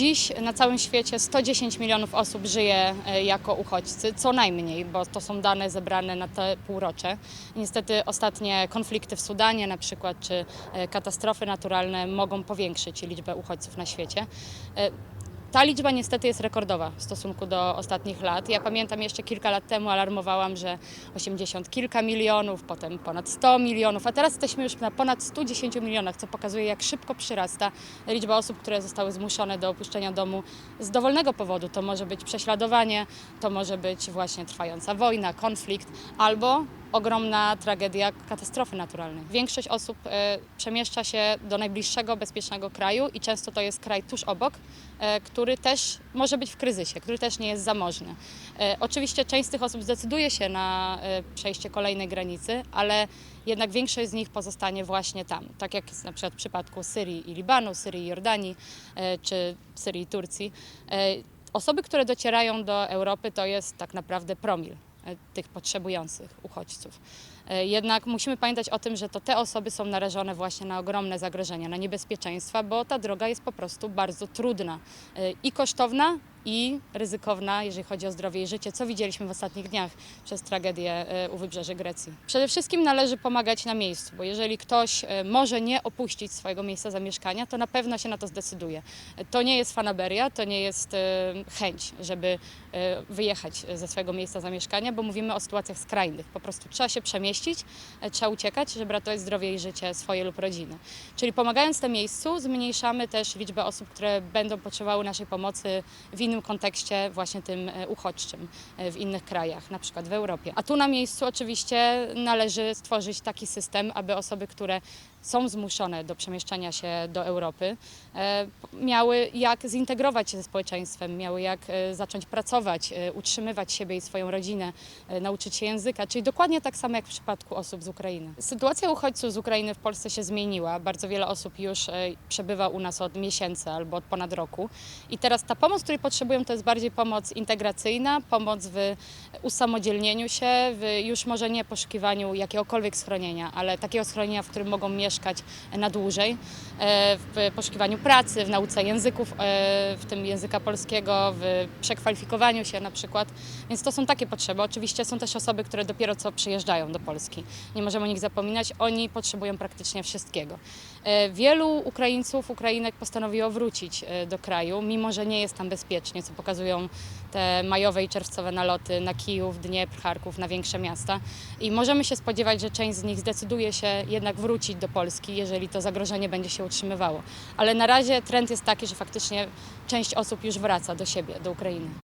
Dziś na całym świecie 110 milionów osób żyje e, jako uchodźcy, co najmniej, bo to są dane zebrane na te półrocze. Niestety ostatnie konflikty w Sudanie na przykład, czy e, katastrofy naturalne mogą powiększyć liczbę uchodźców na świecie. Ta liczba niestety jest rekordowa w stosunku do ostatnich lat. Ja pamiętam jeszcze kilka lat temu alarmowałam, że 80 kilka milionów, potem ponad 100 milionów, a teraz jesteśmy już na ponad 110 milionach, co pokazuje jak szybko przyrasta liczba osób, które zostały zmuszone do opuszczenia domu z dowolnego powodu. To może być prześladowanie, to może być właśnie trwająca wojna, konflikt albo ogromna tragedia katastrofy naturalnej. Większość osób e, przemieszcza się do najbliższego bezpiecznego kraju i często to jest kraj tuż obok, e, który też może być w kryzysie, który też nie jest zamożny. E, Oczywiście część z tych osób zdecyduje się na przejście kolejnej granicy, ale jednak większość z nich pozostanie właśnie tam. Tak jak jest na przykład w przypadku Syrii i Libanu, Syrii i Jordanii, czy Syrii i Turcji. Osoby, które docierają do Europy, to jest tak naprawdę promil tych potrzebujących uchodźców. E, Jednak musimy pamiętać o tym, że to te osoby są narażone właśnie na ogromne zagrożenia, na niebezpieczeństwa, bo ta droga jest po prostu bardzo trudna e, i kosztowna, i ryzykowna, jeżeli chodzi o zdrowie i życie, co widzieliśmy w ostatnich dniach przez tragedię e, u wybrzeży Grecji. Przede wszystkim należy pomagać na miejscu, bo jeżeli ktoś e, może nie opuścić swojego miejsca zamieszkania, to na pewno się na to zdecyduje. E, To nie jest fanaberia, to nie jest chęć, żeby wyjechać ze swojego miejsca zamieszkania, bo mówimy o sytuacjach skrajnych. Po prostu trzeba się przemieścić, trzeba uciekać, żeby ratować zdrowie i życie swoje lub rodziny. Czyli pomagając na miejscu, zmniejszamy też liczbę osób, które będą potrzebowały naszej pomocy w innym kontekście, właśnie tym e, uchodźczym e, w innych krajach, na przykład w Europie. A tu na miejscu oczywiście należy stworzyć taki system, aby osoby, które są zmuszone do przemieszczania się do Europy, e, miały jak zintegrować się ze społeczeństwem, miały jak e, zacząć pracować, e, utrzymywać siebie i swoją rodzinę, nauczyć się języka, czyli dokładnie tak samo jak w przypadku osób z Ukrainy. Sytuacja uchodźców z Ukrainy w Polsce się zmieniła. Bardzo wiele osób już przebywa u nas od miesięcy albo od ponad roku. I teraz ta pomoc, której potrzebują, to jest bardziej pomoc integracyjna, pomoc w usamodzielnieniu się, w już może nie poszukiwaniu jakiegokolwiek schronienia, ale takiego schronienia, w którym mogą mieszkać na dłużej, e, w poszukiwaniu pracy, w nauce języków, e, w tym języka polskiego, w przekwalifikowaniu się na przykład. Więc to są takie potrzeby. Oczywiście są też osoby, które dopiero co przyjeżdżają do Polski. Nie możemy o nich zapominać. Oni potrzebują praktycznie wszystkiego. E, Wielu Ukraińców, Ukrainek postanowiło wrócić do kraju, mimo że nie jest tam bezpiecznie, co pokazują te majowe i czerwcowe naloty na Kijów, Dniepr, Charków, na większe miasta. I możemy się spodziewać, że część z nich zdecyduje się jednak wrócić do Polski, jeżeli to zagrożenie będzie się utrzymywało. Ale na razie trend jest taki, że faktycznie część osób już wraca do siebie, do Ukrainy.